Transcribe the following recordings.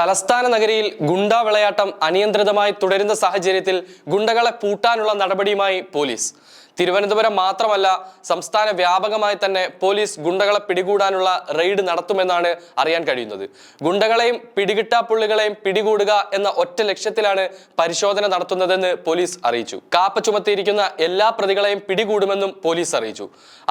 തലസ്ഥാന നഗരിയിൽ ഗുണ്ടാ വിളയാട്ടം അനിയന്ത്രിതമായി തുടരുന്ന സാഹചര്യത്തിൽ ഗുണ്ടകളെ പൂട്ടാനുള്ള നടപടിയുമായി പോലീസ്. തിരുവനന്തപുരം മാത്രമല്ല സംസ്ഥാന വ്യാപകമായി തന്നെ പോലീസ് ഗുണ്ടകളെ പിടികൂടാനുള്ള റെയ്ഡ് നടത്തുമെന്നാണ് അറിയാൻ കഴിയുന്നത്. ഗുണ്ടകളെയും പിടികിട്ടാപ്പുള്ളികളെയും പിടികൂടുക എന്ന ഒറ്റ ലക്ഷ്യത്തിലാണ് പരിശോധന നടത്തുന്നതെന്ന് പോലീസ് അറിയിച്ചു. കാപ്പ ചുമത്തിയിരിക്കുന്ന എല്ലാ പ്രതികളെയും പിടികൂടുമെന്നും പോലീസ് അറിയിച്ചു.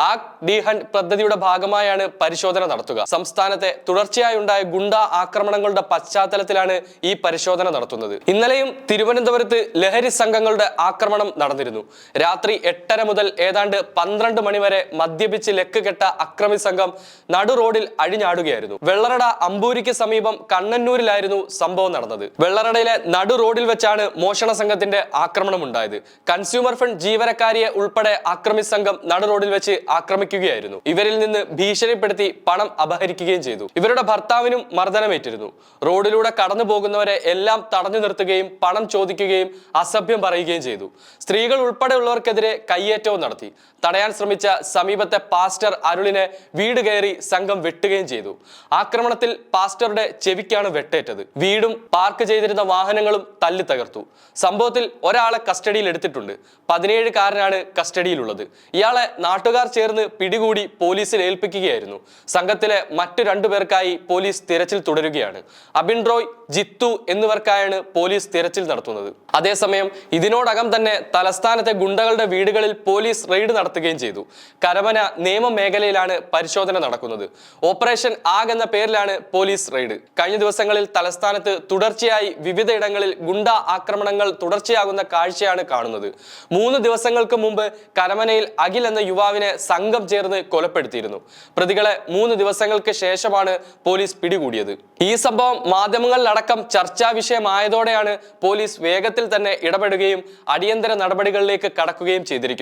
ആ ഡി ഹണ്ട് പദ്ധതിയുടെ ഭാഗമായാണ് പരിശോധന നടത്തുക. സംസ്ഥാനത്തെ തുടർച്ചയായി ഉണ്ടായ ഗുണ്ട ആക്രമണങ്ങളുടെ പശ്ചാത്തലത്തിലാണ് ഈ പരിശോധന നടത്തുന്നത്. ഇന്നലെയും തിരുവനന്തപുരത്ത് ലഹരി സംഘങ്ങളുടെ ആക്രമണം നടന്നിരുന്നു. രാത്രി എട്ടര മുതൽ ഏതാണ്ട് പന്ത്രണ്ട് മണിവരെ മദ്യപിച്ച് ലെക്ക് കെട്ട അക്രമി സംഘം നടു റോഡിൽ അഴിഞ്ഞാടുകയായിരുന്നു. വെള്ളറട അമ്പൂരിക്ക് സമീപം കണ്ണന്നൂരിലായിരുന്നു സംഭവം നടന്നത്. വെള്ളറടയിലെ നടു റോഡിൽ വെച്ചാണ് മോഷണ സംഘത്തിന്റെ ആക്രമണം ഉണ്ടായത് കൺസ്യൂമർ ഫണ്ട് ജീവനക്കാരിയെ ഉൾപ്പെടെ ആക്രമി സംഘം നടു റോഡിൽ വെച്ച് ആക്രമിക്കുകയായിരുന്നു. ഇവരിൽ നിന്ന് ഭീഷണിപ്പെടുത്തി പണം അപഹരിക്കുകയും ചെയ്തു. ഇവരുടെ ഭർത്താവിനും മർദ്ദനമേറ്റിരുന്നു. റോഡിലൂടെ കടന്നു പോകുന്നവരെ എല്ലാം തടഞ്ഞു നിർത്തുകയും പണം ചോദിക്കുകയും അസഭ്യം പറയുകയും ചെയ്തു. സ്ത്രീകൾ ഉൾപ്പെടെയുള്ളവർക്കെതിരെ കയ്യേറ്റവും നടത്തി. തടയാൻ ശ്രമിച്ച സമീപത്തെ പാസ്റ്റർ അരുളിനെ വീട് കയറി സംഘം വെട്ടുകയും ചെയ്തു. ആക്രമണത്തിൽ പാസ്റ്ററുടെ ചെവിക്കാണ് വെട്ടേറ്റത്. വീടും പാർക്ക് ചെയ്തിരുന്ന വാഹനങ്ങളും തല്ലി തകർത്തു. സംഭവത്തിൽ ഒരാളെ കസ്റ്റഡിയിൽ എടുത്തിട്ടുണ്ട്. പതിനേഴുകാരനാണ് കസ്റ്റഡിയിലുള്ളത്. ഇയാളെ നാട്ടുകാർ ചേർന്ന് പിടികൂടി പോലീസിൽ ഏൽപ്പിക്കുകയായിരുന്നു. സംഘത്തിലെ മറ്റു രണ്ടുപേർക്കായി പോലീസ് തിരച്ചിൽ തുടരുകയാണ്. അബിൻ റോയ് ജിത്തു എന്നിവർക്കായാണ് പോലീസ് തിരച്ചിൽ നടത്തുന്നത്. അതേസമയം ഇതിനോടകം തന്നെ തലസ്ഥാനത്തെ ഗുണ്ടകളുടെ വീടുകളിൽ പോലീസ് റെയ്ഡ് നടത്തുകയും ചെയ്തു. കരമന നിയമ മേഖലയിലാണ് പരിശോധന നടക്കുന്നത്. ഓപ്പറേഷൻ ആഗ് എന്ന പേരിലാണ് പോലീസ് റെയ്ഡ്. കഴിഞ്ഞ ദിവസങ്ങളിൽ തലസ്ഥാനത്ത് തുടർച്ചയായി വിവിധയിടങ്ങളിൽ ഗുണ്ട ആക്രമണങ്ങൾ തുടർച്ചയാകുന്ന കാഴ്ചയാണ് കാണുന്നത്. മൂന്ന് ദിവസങ്ങൾക്ക് മുമ്പ് കരമനയിൽ അഖിൽ എന്ന യുവാവിനെ സംഘം ചേർന്ന് കൊലപ്പെടുത്തിയിരുന്നു. പ്രതികളെ മൂന്ന് ദിവസങ്ങൾക്ക് ശേഷമാണ് പോലീസ് പിടികൂടിയത്. ഈ സംഭവം മാധ്യമങ്ങളിലടക്കം ചർച്ചാ വിഷയമായതോടെയാണ് പോലീസ് വേഗത്തിൽ തന്നെ ഇടപെടുകയും അടിയന്തര നടപടികളിലേക്ക് കടക്കുകയും ചെയ്തിരിക്കുന്നത്.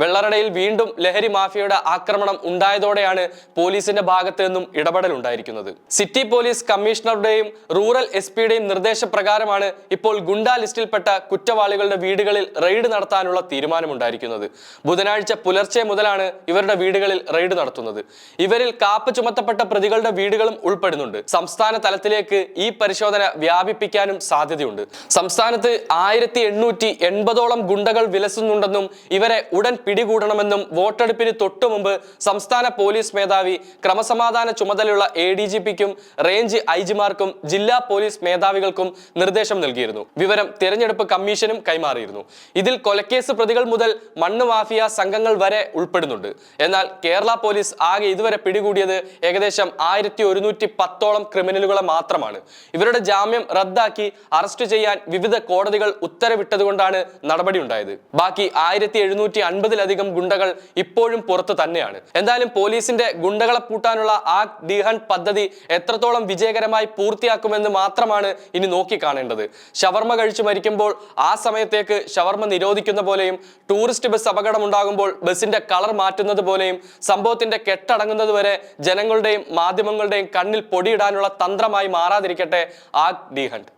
വെള്ളറടയിൽ വീണ്ടും ലഹരി മാഫിയയുടെ ആക്രമണം ഉണ്ടായതോടെയാണ് പോലീസിന്റെ ഭാഗത്തു നിന്നും ഇടപെടൽ ഉണ്ടായിരിക്കുന്നത്. സിറ്റി പോലീസ് കമ്മീഷണറുടെയും റൂറൽ എസ് പിയുടെയും നിർദ്ദേശപ്രകാരമാണ് ഇപ്പോൾ ഗുണ്ടാ ലിസ്റ്റിൽപ്പെട്ട കുറ്റവാളികളുടെ വീടുകളിൽ റെയ്ഡ് നടത്താനുള്ള തീരുമാനമുണ്ടായിരിക്കുന്നത്. ബുധനാഴ്ച പുലർച്ചെ മുതലാണ് ഇവരുടെ വീടുകളിൽ റെയ്ഡ് നടത്തുന്നത്. ഇവരിൽ കാപ്പ് ചുമത്തപ്പെട്ട പ്രതികളുടെ വീടുകളും ഉൾപ്പെടുന്നുണ്ട്. സംസ്ഥാന തലത്തിലേക്ക് ഈ പരിശോധന വ്യാപിപ്പിക്കാനും സാധ്യതയുണ്ട്. സംസ്ഥാനത്ത് ആയിരത്തി എണ്ണൂറ്റി എൺപതോളം ഗുണ്ടകൾ വിലസുന്നുണ്ടെന്നും ഇവരെ ഉടൻ പിടികൂടണമെന്നും വോട്ടെടുപ്പിന് തൊട്ടു മുമ്പ് സംസ്ഥാന പോലീസ് മേധാവി ക്രമസമാധാന ചുമതലയുള്ള എ ഡി ജി പിക്കും റേഞ്ച് ഐ ജിമാർക്കും ജില്ലാ പോലീസ് മേധാവികൾക്കും നിർദ്ദേശം നൽകിയിരുന്നു. വിവരം തിരഞ്ഞെടുപ്പ് കമ്മീഷനും കൈമാറിയിരുന്നു. ഇതിൽ കൊലക്കേസ് പ്രതികൾ മുതൽ മണ്ണ് മാഫിയ സംഘങ്ങൾ വരെ ഉൾപ്പെടുന്നുണ്ട്. എന്നാൽ കേരള പോലീസ് ആകെ ഇതുവരെ പിടികൂടിയത് ഏകദേശം ആയിരത്തി ഒരുന്നൂറ്റി പത്തോളം ക്രിമിനലുകളെ മാത്രമാണ്. ഇവരുടെ ജാമ്യം റദ്ദാക്കി അറസ്റ്റ് ചെയ്യാൻ വിവിധ കോടതികൾ ഉത്തരവിട്ടതുകൊണ്ടാണ് നടപടി ഉണ്ടായത്. ബാക്കി ആയിരത്തി എഴുന്നൂറ്റി അൻപതിലധികം ഗുണ്ടകൾ ഇപ്പോഴും പുറത്തു തന്നെയാണ്. എന്തായാലും പോലീസിന്റെ ഗുണ്ടകളെ പൂട്ടാനുള്ള ആ ഡിഹൺ പദ്ധതി എത്രത്തോളം വിജയകരമായി പൂർത്തിയാക്കുമെന്ന് മാത്രമാണ് ഇനി നോക്കി കാണേണ്ടത് ഷവർമ കഴിച്ചു മരിക്കുമ്പോൾ ആ സമയത്തേക്ക് ഷവർമ നിരോധിക്കുന്ന പോലെയും ടൂറിസ്റ്റ് ബസ് അപകടം ഉണ്ടാകുമ്പോൾ ബസിന്റെ കളർ മാറ്റുന്നത് പോലെയും സംഭവത്തിന്റെ കെട്ടടങ്ങുന്നത് വരെ ജനങ്ങളുടെയും മാധ്യമങ്ങളുടെയും കണ്ണിൽ പൊടിയിടാനുള്ള തന്ത്രമായി മാറാതിരിക്കട്ടെ ആ ഡി ഹണ്ട്